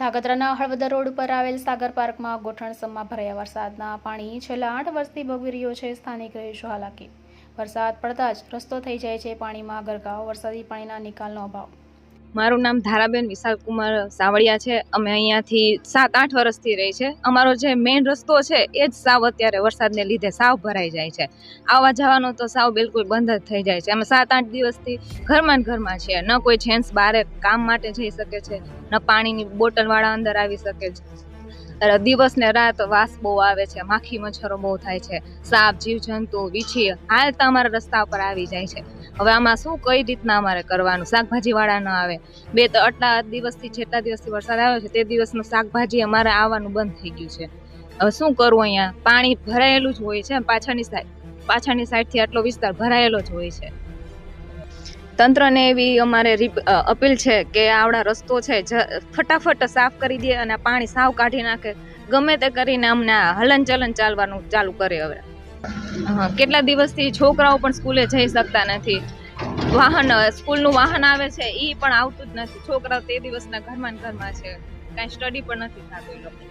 ધાગધ્રાના હળવદર road ઉપર આવેલ સાગર પાર્કમાં ગોઠણસમમાં ભરાયા વરસાદના પાણી છેલ્લા આઠ વર્ષથી ભોગવી રહ્યો છે સ્થાનિક રહીશો હાલાકી વરસાદ પડતા જ રસ્તો થઈ જાય છે પાણીમાં ગરકાવ વરસાદી પાણીના નિકાલનો અભાવ. મારું નામ ધારાબેન વિશાલ કુમાર સાવળિયા છે. અમે અહીંયાથી સાત આઠ વર્ષથી રહી છે. અમારો જે મેઇન રસ્તો છે એ જ સાવ અત્યારે વરસાદને લીધે સાવ ભરાઈ જાય છે. આવવા જવાનો તો સાવ બિલકુલ બંધ જ થઈ જાય છે. અમે સાત આઠ દિવસથી ઘરમાં ને ઘરમાં છીએ. ન કોઈ જેન્ટ્સ બહાર કામ માટે જઈ શકે છે, ન પાણીની બોટલવાળા અંદર આવી શકે છે. દિવસ ને રાત વાસ બહુ આવે છે, માખી મચ્છરો બહુ થાય છે, સાપ જીવજંતુ વીછી હાલતા અમારા રસ્તા ઉપર આવી જાય છે. હવે આમાં શું, કઈ રીતના અમારે કરવાનું? શાકભાજીવાળા ન આવે. બે તો આટલા દિવસથી, જેટલા દિવસથી વરસાદ આવ્યો છે, તે દિવસનું શાકભાજી અમારે આવવાનું બંધ થઈ ગયું છે. હવે શું કરવું અહીંયા? પાણી ભરાયેલું જ હોય છે, પાછળની સાઈડ પાછળની સાઈડથી આટલો વિસ્તાર ભરાયેલો જ હોય છે. તંત્રને એવી અમારે અપીલ છે કે આવડા રસ્તો છે ફટાફટ સાફ કરી દે અને પાણી સાવ કાઢી નાખે. ગમે તે કરીને અમને હલનચલન હલન ચલન ચાલવાનું ચાલુ કરે હવે. કેટલા દિવસથી છોકરાઓ પણ સ્કૂલે જઈ શકતા નથી. વાહન, સ્કૂલનું વાહન આવે છે એ પણ આવતું જ નથી. છોકરાઓ તે દિવસના ઘરમાં ઘરમાં છે. કાંઈ સ્ટડી પણ નથી થતું એ લોકો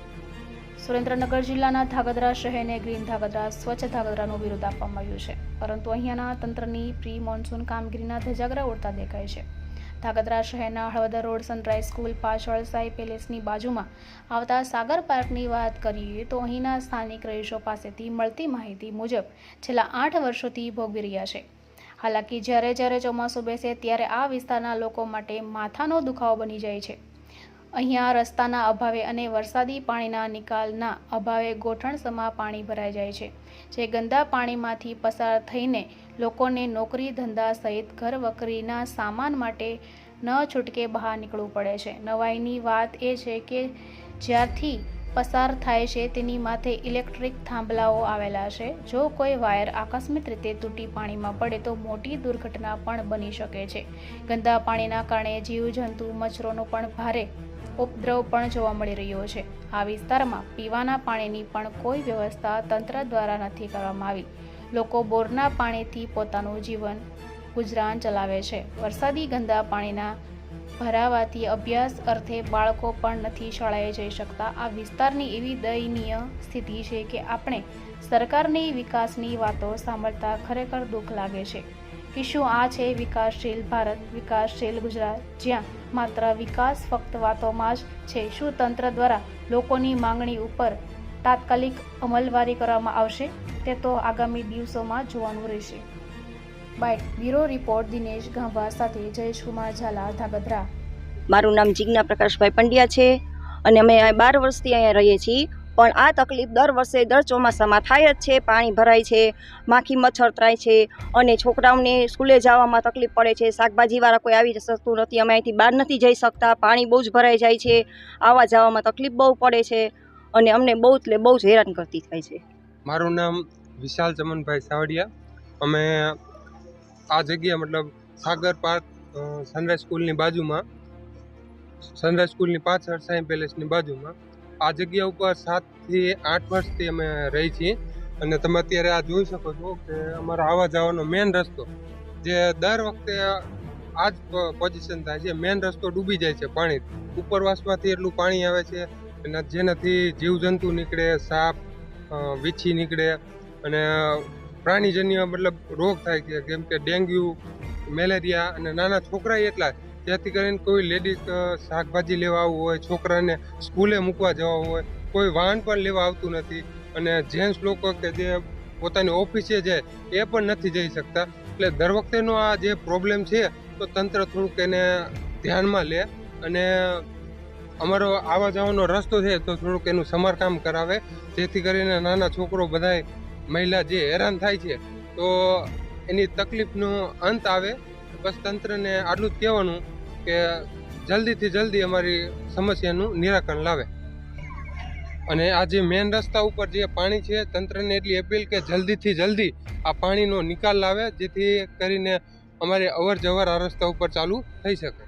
સુરેન્દ્રનગર જિલ્લાના ધાગધ્રા શહેરને ગ્રીન ધાગદરા સ્વચ્છ ધાગધ્રાનું વિરોધ આપવામાં આવ્યું છે. પરંતુ અહીંયાના તંત્રની પ્રી મોન્સૂન કામગીરીના ધજાગરા ઉડતા દેખાય છે. ધાગધ્રા શહેરના હળવદર રોડ સનરાઈઝ સ્કૂલ પાછળ સાઈ પેલેસની બાજુમાં આવતા સાગર પાર્કની વાત કરીએ તો અહીંના સ્થાનિક રહીશો પાસેથી મળતી માહિતી મુજબ છેલ્લા આઠ વર્ષોથી ભોગવી રહ્યા છે. હાલાકી જ્યારે જ્યારે ચોમાસું બેસે ત્યારે આ વિસ્તારના લોકો માટે માથાનો દુખાવો બની જાય છે. અહીંયા રસ્તાના અભાવે અને વરસાદી પાણીના નિકાલના અભાવે ગોઠણસમાં પાણી ભરાઈ જાય છે, જે ગંદા પાણીમાંથી પસાર થઈને લોકોને નોકરી ધંધા સહિત ઘર વકરીના સામાન માટે ન છૂટકે બહાર નીકળવું પડે છે. નવાઈની વાત એ છે કે જ્યારથી પસાર થાય છે તેની માથે ઇલેક્ટ્રિક થાંભલાઓ આવેલા છે. જો કોઈ વાયર આકસ્મિક રીતે તૂટી પાણીમાં પડે તો મોટી દુર્ઘટના પણ બની શકે છે. ગંદા પાણીના કારણે જીવજંતુ, મચ્છરોનો પણ ભારે ઉપદ્રવ પણ જોવા મળી રહ્યો છે. આ વિસ્તારમાં પીવાના પાણીની પણ કોઈ વ્યવસ્થા તંત્ર દ્વારા નથી કરવામાં આવી. લોકો બોરના પાણીથી પોતાનું જીવન ગુજરાન ચલાવે છે. વરસાદી ગંદા પાણીના ભરાવાથી અભ્યાસ અર્થે બાળકો પણ નથી શાળાએ જઈ શકતા. આ વિસ્તારની એવી દયનીય સ્થિતિ છે કે આપણે સરકારની વિકાસની વાતો સાંભળતા ખરેખર દુઃખ લાગે છે. કે શું આ છે, વિકાસશીલ ભારત, વિકાસશીલ ગુજરાત. જ્યાં માત્ર વિકાસ ફક્ત વાતોમાં જ છે. શું તંત્ર દ્વારા લોકોની માંગણી ઉપર તાત્કાલિક અમલવારી કરવામાં આવશે? તે તો આગામી દિવસોમાં જોવાનું રહેશે. By bureau report Dinesh Gambha સાથે જયેશકુમાર ઝાલા, ધાગધ્રા. મારું નામ જિજ્ઞા પ્રકાશભાઈ પંડ્યા છે અને અમે બાર વર્ષથી અહીંયા રહીએ છીએ. પણ આ તકલીફ દર વર્ષે દર ચોમાસામાં થાય જ છે, પાણી ભરાય છે, માખી મચ્છર ત્રાય છે અને છોકરાઓને સ્કૂલે જવામાં તકલીફ પડે છે. શાકભાજીવાળા કોઈ આવી શકતું નથી, અમે અહીંથી બહાર નથી જઈ શકતા, પાણી બહુ જ ભરાઈ જાય છે, આવવા જવામાં તકલીફ બહુ પડે છે અને અમને બહુ એટલે બહુ જ હેરાન કરતી થાય છે. મારું નામ વિશાલ ચમનભાઈ સાવડિયા. અમે આ જગ્યા મતલબ સાગર પાર્ક સનરાઈઝ સ્કૂલની બાજુમાં સનરાઈઝ સ્કૂલની પાછળ સાઈ પેલેસની બાજુમાં આ જગ્યા ઉપર સાતથી આઠ વર્ષથી અમે રહી છીએ. અને તમે અત્યારે આ જોઈ શકો છો કે અમારા આવવા જવાનો મેઇન રસ્તો જે દર વખતે આ જ પોઝિશન થાય છે. મેઇન રસ્તો ડૂબી જાય છે પાણી. ઉપરવાસમાંથી એટલું પાણી આવે છે અને જેનાથી જીવજંતુ નીકળે, સાપ વીછી નીકળે અને પ્રાણીજન્ય મતલબ રોગ થાય છે. જેમ કે ડેન્ગ્યુ, મેલેરિયા અને નાના છોકરા એટલા જેથી કરીને કોઈ લેડીઝ શાકભાજી લેવા આવવું હોય, છોકરાને સ્કૂલે મૂકવા જવા હોય, કોઈ વાહન પણ લેવા આવતું નથી. અને જેન્ટ્સ લોકો કે જે પોતાની ઓફિસે જાય, એ પણ નથી જઈ શકતા. એટલે દર વખતેનો આ જે પ્રોબ્લેમ છે, તો તંત્ર થોડુંક એને ધ્યાનમાં લે અને અમારો આવવા જવાનો રસ્તો છે, તો થોડુંક એનું સમારકામ કરાવે. જેથી કરીને નાના છોકરો બધાય મહિલા જે હેરાન થાય છે, તો એની તકલીફનો અંત આવે. બસ તંત્રને આટલું જ કહેવાનું. કે જલ્દીથી જલ્દી અમારી સમસ્યાનું નિરાકરણ લાવે. અને આ જે મેન રસ્તા ઉપર જે પાણી છે, તંત્રને એટલી અપીલ કે જલ્દીથી જલ્દી આ પાણીનો નિકાલ લાવે, જેથી કરીને અમારી અવર જવર આ રસ્તા ઉપર ચાલુ થઈ શકે.